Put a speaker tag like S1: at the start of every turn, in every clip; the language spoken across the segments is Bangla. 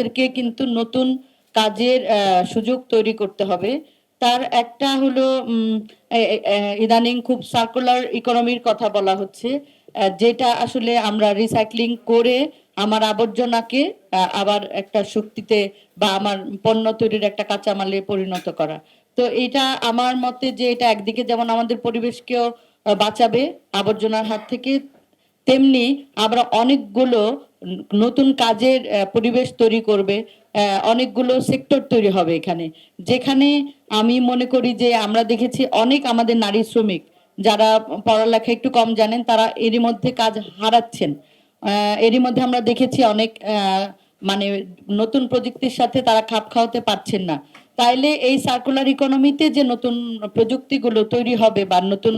S1: তাদেরকে কিন্তু নতুন কাজের সুযোগ তৈরি করতে হবে। তার একটা হলো ইদানিং খুব সার্কুলার ইকোনমির কথা বলা হচ্ছে যেটা আসলে আমরা রিসাইক্লিং করে আমার আবর্জনাকে আবার একটা শক্তিতে বা আমার পণ্য তৈরির একটা কাঁচামালে পরিণত করা। তো এটা আমার মতে যে এটা একদিকে যেমন আমাদের পরিবেশকেও বাঁচাবে আবর্জনার হাত থেকে, তেমনি আমরা অনেকগুলো নতুন কাজের পরিবেশ তৈরি করবে অনেকগুলো সেক্টর তৈরি হবে এখানে। যেখানে আমি মনে করি যে আমরা দেখেছি অনেক আমাদের নারী শ্রমিক যারা পড়ালেখা একটু কম জানেন, তারা এরই মধ্যে কাজ হারাচ্ছেন। এরই মধ্যে আমরা দেখেছি অনেক মানে নতুন প্রযুক্তির সাথে তারা খাপ খাওয়াতে পারছেন না। তাইলে এই সার্কুলার ইকোনমিতে যে নতুন প্রযুক্তিগুলো তৈরি হবে বা নতুন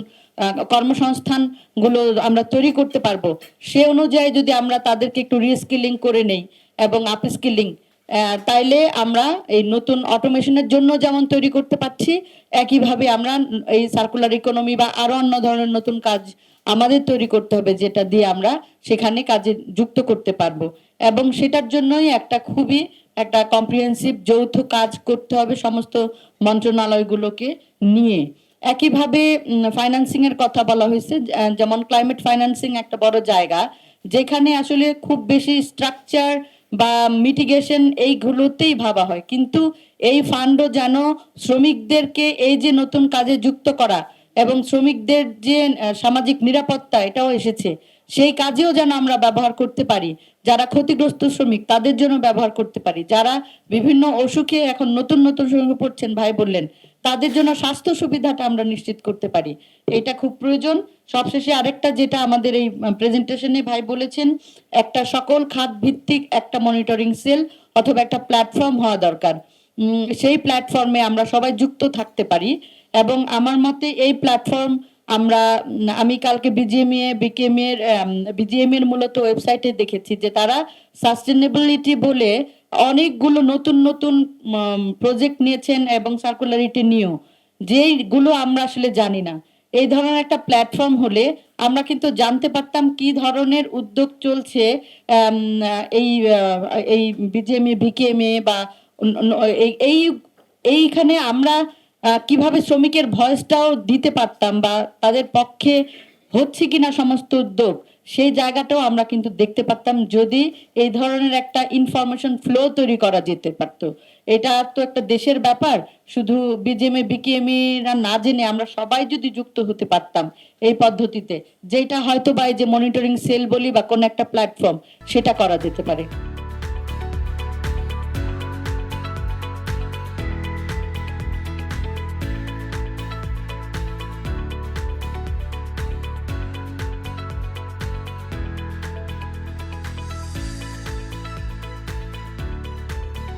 S1: কর্মসংস্থানগুলো আমরা তৈরি করতে পারব, সে অনুযায়ী যদি আমরা তাদেরকে একটু রিস্কিলিং করে নেই এবং আপস্কিলিং তাইলে আমরা এই নতুন অটোমেশনের জন্য যেমন তৈরি করতে পারছি, একইভাবে আমরা এই সার্কুলার ইকোনমি বা আরও অন্য ধরনের নতুন কাজ আমাদের তৈরি করতে হবে, যেটা দিয়ে আমরা সেখানে কাজে যুক্ত করতে পারব। এবং সেটার জন্যই একটা খুবই একটা কম্প্রিহেন্সিভ যৌথ কাজ করতে হবে সমস্ত মন্ত্রণালয়গুলোকে নিয়ে। একইভাবে ফাইন্যান্সিং এর কথা বলা হয়েছে যেমন ক্লাইমেট ফাইন্যান্সিং একটা বড় জায়গা, যেখানে আসলে খুব বেশি স্ট্রাকচার বা মিটিগেশন এইগুলোতেই ভাবা হয়। কিন্তু এই ফান্ডও যেন শ্রমিকদেরকে এই যে নতুন কাজে যুক্ত করা এবং শ্রমিকদের যে সামাজিক নিরাপত্তা এটাও এসেছে, সেই কাজেও যেন আমরা ব্যবহার করতে পারি। যারা ক্ষতিগ্রস্ত শ্রমিক, তাদের জন্য ব্যবহার করতে পারি। যারা বিভিন্ন অসুখে এখন নতুন নতুন সঙ্গে পড়ছেন, ভাই বললেন, তাদের জন্য স্বাস্থ্য সুবিধাটা আমরা নিশ্চিত করতে পারি। এটা খুব প্রয়োজন। সবশেষে আরেকটা যেটা আমাদের এই প্রেজেন্টেশনে ভাই বলেছেন, একটা সকল খাত ভিত্তিক একটা মনিটরিং সেল অথবা একটা প্ল্যাটফর্ম হওয়া দরকার। সেই প্ল্যাটফর্মে আমরা সবাই যুক্ত থাকতে পারি এবং আমার মতে এই প্ল্যাটফর্ম আমরা, আমি কালকে বিজিএমএ বিকেএম এর বিজিএম এর মূলত ওয়েবসাইটে দেখেছি যে তারা সাস্টেনেবিলিটি বলে অনেকগুলো নতুন নতুন প্রজেক্ট নিয়েছেন এবং সার্কুলারিটি নিয়েও। যেইগুলো আমরা আসলে জানি না। এই ধরনের একটা প্ল্যাটফর্ম হলে আমরা কিন্তু জানতে পারতাম কি ধরনের উদ্যোগ চলছে এই এই বিজেএমএ ভিকেএমএ বা অন্য- অন্য- এই- এই, এইখানে আমরা কীভাবে শ্রমিকের ভয়েসটাও দিতে পারতাম বা তাদের পক্ষে হচ্ছে কিনা সমস্ত উদ্যোগ, সেই জায়গাটাও আমরা কিন্তু দেখতে পারতাম যদি এই ধরনের একটা ইনফরমেশন ফ্লো তৈরি করা যেতে পারতো। এটা তো একটা দেশের ব্যাপার, শুধু বিজেএমএ বিকেএমই না জেনে আমরা সবাই যদি যুক্ত হতে পারতাম এই পদ্ধতিতে যেটা হয়তো বা এই যে মনিটরিং সেল বলি বা কোনো একটা প্ল্যাটফর্ম সেটা করা যেতে পারে।